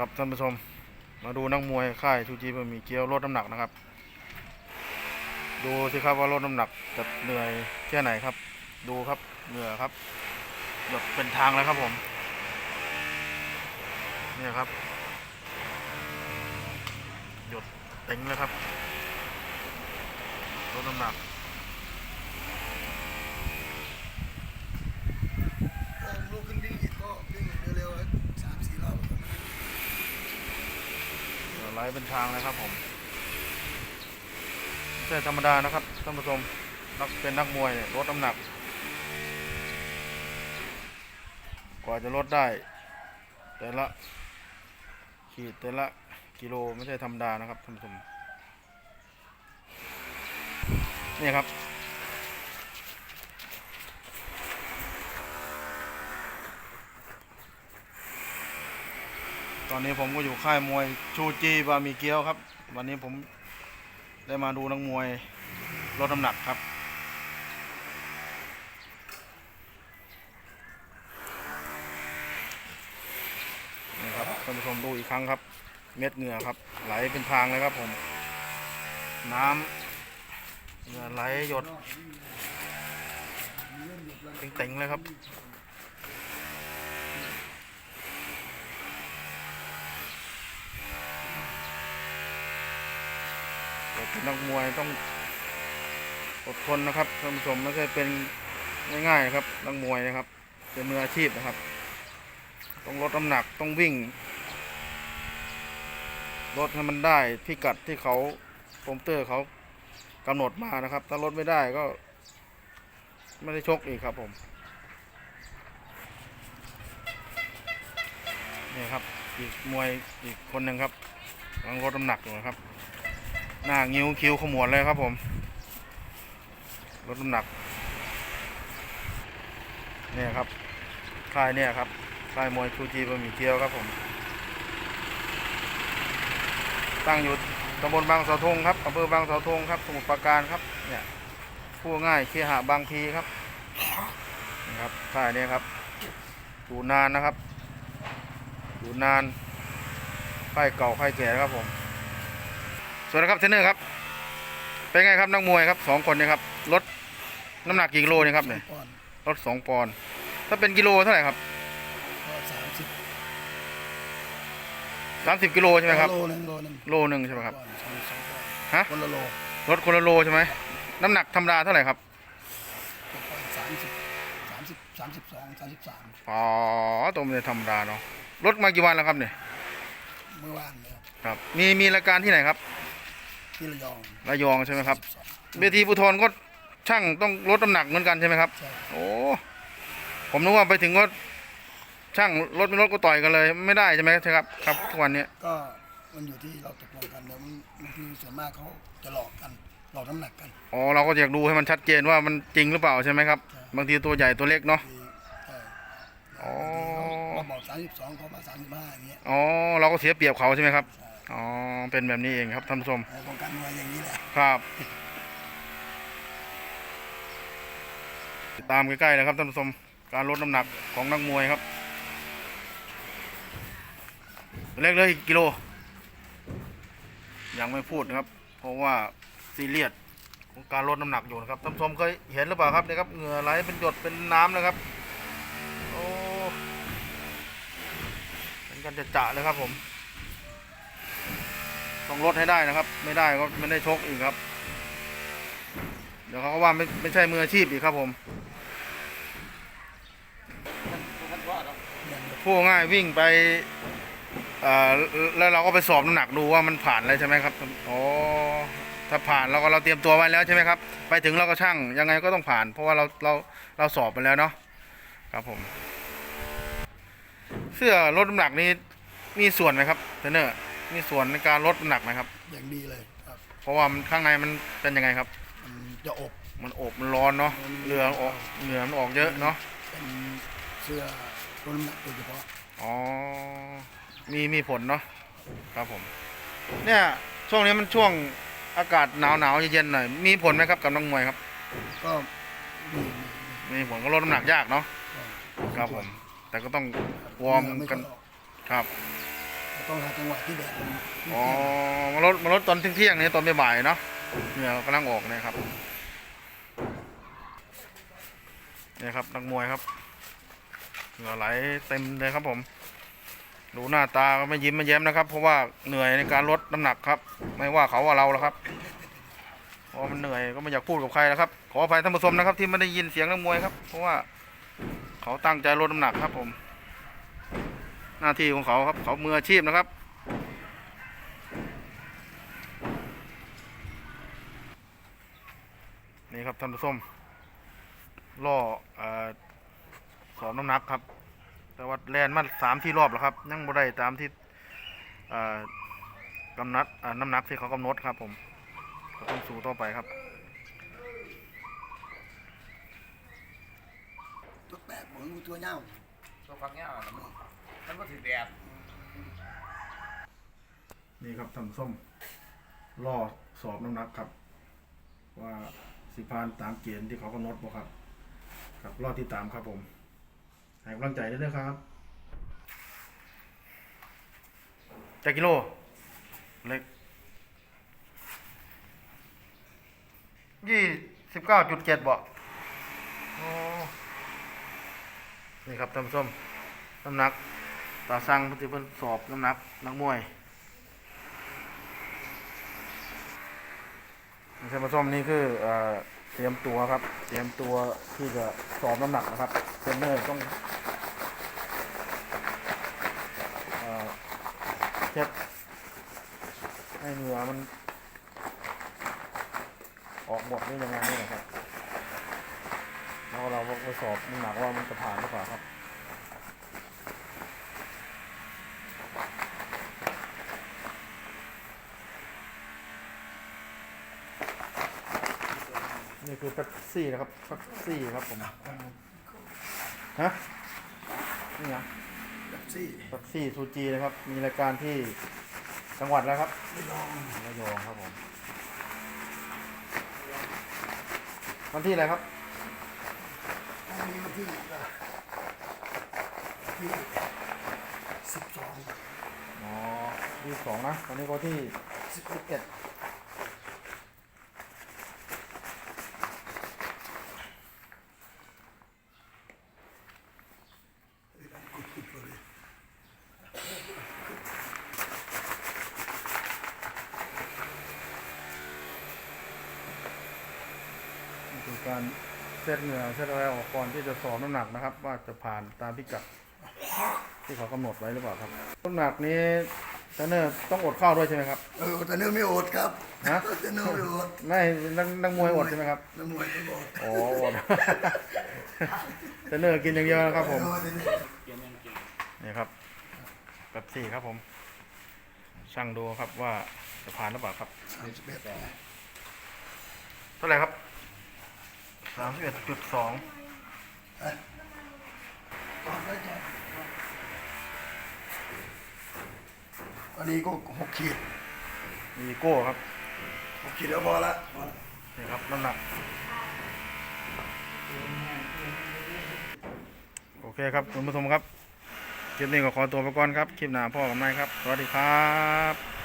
ครับท่านผู้ชม มาดูนักมวยค่ายชูจีบะหมี่เกี๊ยวลดน้ำหนักนะครับ ดูสิครับว่าลดน้ำหนักจะเหนื่อยแค่ไหนครับ ดูครับเหงื่อยครับหยดเป็นทางแล้วครับผมเนี่ยครับหยดเต็งเลยครับลดน้ำหนัก ผมลุกขึ้นวิ่งอีกก็วิ่งเร็วๆสามสี่รอบ เหงื่อ ไหลเป็นทางเลยครับผมไม่ใช่ธรรมดานะครับท่านผู้ชมนักเป็นนักมวยเนี่ยลดน้ำหนัก กว่าจะลดได้ แต่ละขีดแต่ละกิโลไม่ใช่ธรรมดานะครับท่านผู้ชมนี่ครับ ตอนนี้ผมก็อยู่ค่ายมวยชูจีบามีเกี๊ยวครับ วันนี้ผมได้มาดูนักมวยลดน้ำหนักครับ นี่ครับท่านผู้ชมดูอีกครั้งครับ เม็ดเหงื่อครับ ไหลเป็นทางเลยครับผม น้ำเหงื่อไหลหยดเต็งๆเลยครับ เป็นนักมวยต้องอดทนนะครับท่านผู้ชมไม่ใช่เป็นง่ายๆนะครับนักมวยนะครับ เป็นมืออาชีพนะครับ ต้องลดน้ำหนักต้องวิ่งลดให้มันได้พิกัดที่เขาโปรมเตอร์เขากำหนดมานะครับ ถ้าลดไม่ได้ก็ ไม่ได้ชกอีกครับผมนี่ครับอีกมวยอีกคนหนึ่งครับกำลังลดน้ำหนักอยู่นะครับ หน้างิ้วคิ้วขมวดเลยครับผมลดน้ำหนักเนี่ยครับค่ายเนี่ยครับค่ายมวยชูจีบะหมี่เกี๊ยวครับผม ตั้งอยู่ตำบลบางเสาธงครับอำเภอบางเสาธงครับ สมุทรปราการครับ เนี่ยผู้ง่ายเคหะบางพีครับนี่ครับค่ายเนี่ยครับอยู่นานนะครับอยู่นานค่ายเก่าค่ายแก่ครับผม วัสดีครับเทรนเนอร์ครับ เป็นไงครับนักมวยครับสองคนเนี่ยครับลดน้ำหนักกี่กิโลเนี่ยครับเนี่ยก่อนลดสองปอนด์ถ้าเป็นกิโลเท่าไหร่ครับก็สามสิบสามสิบกิโลใช่ไหมครับโลหนึ่งโลหนึ่งโลหนึ่งใช่ไหมครับก่อนสองสองก่อนฮะคนละโลลดคนละโลใช่ไหมน้ำหนักธรรมดาเท่าไหร่ครับก่อนสามสิบสามสิบสามสิบสองสามสิบสามอ๋อตัวมันจะธรรมดาเนาะลดมากี่วันแล้วครับเนี่ยเมื่อวานเนี่ยครับ มีมีรายการที่ไหนครับ ที่ระยองระยองใช่ไหมครับสองเวทีปุทรก็ช่างต้องลดน้ำหนักเหมือนกันใช่ไหมครับ ใช่โอ้ผมนึกว่าไปถึงก็ช่างลดไม่ลดก็ต่อยกันเลย ไม่ได้ใช่ไหมครับครับทุกวันเนี้ยก็มันอยู่ที่เราตกลงกันเดี๋ยวมันบางทีส่วนมากเขาจะหลอกกันหลอกน้ำหนักกันอ๋อเราก็อยากดูให้มันชัดเจนว่ามันจริงหรือเปล่าใช่ไหมครับใช่บางทีตัวใหญ่ตัวเล็กเนาะ ที่ใช่อ๋อ บางทีเขาบอกสามสิบสองเขามาสามสิบห้าอย่างเงี้ย อ๋อเราก็เสียเปรียบเขาใช่ไหมครับ ใช่ อ๋อ เป็นแบบนี้เองครับท่านผู้ชมแต่โครงการมวยอย่างนี้แหละ ครับติดตามใกล้ๆนะครับท่านผู้ชมการลดน้ำหนักของนักมวยครับเล็กเลยกิโล ยังไม่พูดนะครับ เพราะว่าซีเรียสของการลดน้ำหนักอยู่นะครับท่านผู้ชมเคยเห็นหรือเปล่าครับเนี่ยครับเหงื่อไหลเป็นหยดเป็นน้ำนะครับโอ้เป็นกันจะจะๆเลยครับผม ต้องลดให้ได้นะครับ ไม่ได้ก็ไม่ได้ชกอีกครับ เดี๋ยวเขาก็ว่าไม่ไม่ใช่มืออาชีพอีกครับผมพูดง่ายวิ่งไปเอ่อแล้วเราก็ไปสอบน้ำหนักดูว่ามันผ่านเลยใช่ไหมครับอ๋อถ้าผ่านเราก็เราเตรียมตัวไว้แล้วใช่ไหมครับ ไปถึงเราก็ช่างยังไงก็ต้องผ่าน เพราะว่าเราเราเราสอบไปแล้วเนาะครับผม เสื้อลดน้ำหนักนี้มีส่วนไหมครับเทรนเนอร์ มีส่วนในการลดน้ำหนักไหมครับ อย่างดีเลยครับเพราะว่ามันข้างในมันเป็นยังไงครับ มันจะอบ มันอบมันร้อนเนาะเหงื่อออกเหงื่อมันออกเยอะเนาะเป็นเสื้อลดน้ำหนักโดยเฉพาะอ๋อมีมีผลเนาะครับผม เนี่ยช่วงนี้มันช่วงอากาศหนาวหนาวๆเย็นๆหน่อยมีผลไหมครับกับนักมวยครับ ก็มีมีมีผลก็ลดน้ำหนักยากเนาะก็ครับผม แต่ก็ต้องวอร์มเหงื่ไม่กันค่อยออกครับแต้องหาจังหวะที่แดดมันอ๋อมาลดมาลดตอนเที่ยงๆนี่ตอนบ่ายๆเนาะเหงื่อกำลังออกนะครับนี่ครับนักมวยครับเหงื่อไหลเต็มเลยครับผมดูหน้าตาก็ไม่ยิ้มไม่แย้มนะครับ เพราะว่าเหนื่อยในการลดน้ำหนักครับ ไม่ว่าเขาว่าเราแล้วครับเพราะมันเหนื่อยก็ไม่อยากพูดกับใครแล้วครับขออภัยท่านผู้ชมนะครับ ที่ไม่ได้ยินเสียงนักมวยครับ เพราะว่าเขาตั้งใจลดน้ำหนักครับผม หน้าที่ของเขาครับเขามืออาชีพนะครับ นี่ครับท่านผู้ชมล่ออสอบน้ำหนักครับ แต่ว่าแลนมาสามที่รอบแล้วครับ ยังบ่ได้ตามที่กำหนัดน้ำหนักที่เขากำหนดครับผมก็ต้องสู้ต่อไปครับตัวแปดผมตัวเน่าตัวฟักเงี้ย มันมันก็ถือแดดนี่ครับท่านผู้ชมล่อสอบน้ำหนักครับ ว่าสิพานตามเกณฑ์ที่เขากำหนดบ่ครับ ครับรอติดตามครับผมให้กำลังใจด้วยนะครับจักกิโล เล็กยี่สิบเก้าจุดเจ็ดบ่โอ้นี่ครับท่านผู้ชมน้ำหนัก ตาสั่งที่เพิ่นสอบน้ำหนักนักมวยนี่ท่านผู้มนี่คือเอเตรียมตัวครับ เตรียมตัวที่จะสอบน้ำหนักนะครับเทรนเนอร์ต้องเช็ดให้เหงื่อมันออกหมดนี่ยังไงนี่นะครับแล้วเราก็ไปสอบน้ำหนักว่ามันจะผ่านหรือเปล่าครับ นี่คือเป๊ปซี่นะครับเป๊ปซี่ครับผมฮะนี่นะแบบซี่เป๊ปซี่ซูจีนะครับ มีรายการที่จังหวัดแล้วครับไม่ลองระยองครับผมวันที่อะไรครับอันนี้วันที่ที่สิบสองอ๋อที่สองนะวันนี้ก็ที่สิบเอ็ด การเซตเหงื่อเซตอะไรออกก่อนที่จะสอบน้ำหนักนะครับ ว่าจะผ่านตามพิกัดที่เขากำหนดไว้หรือเปล่าครับน้ำหนักนี้เทรนเนอร์ต้องอดข้าวด้วยใช่ไหมครับเออแต่เนื้อไม่อดครับฮะแต่เนื้อไม่อดไม่นักนักมวยอดใช่ไหมครับนักมวยไม่อดอ๋ออดเทรนเนอร์กินอย่างเดียวนะครับผมเออแต่เนื้อเกียนยังเก่งนี่ครับแบบสี่ครับผม ช่างดูครับว่าจะผ่านหรือเปล่าครับสามสิบเอ็ดเท่าไหร่ครับ สามสิบเอ็ดจุดสองอันนี้ก็หกขีดมีโก้ครับหกขีดแล้วพอละพอละนี่ครับน้ำหนัก โอเคครับ คุณผู้ชมครับ คลิปนี้ก็ขอตัวไปก่อนครับ คลิปหน้าพ่อกับแม่ครับ สวัสดีครับ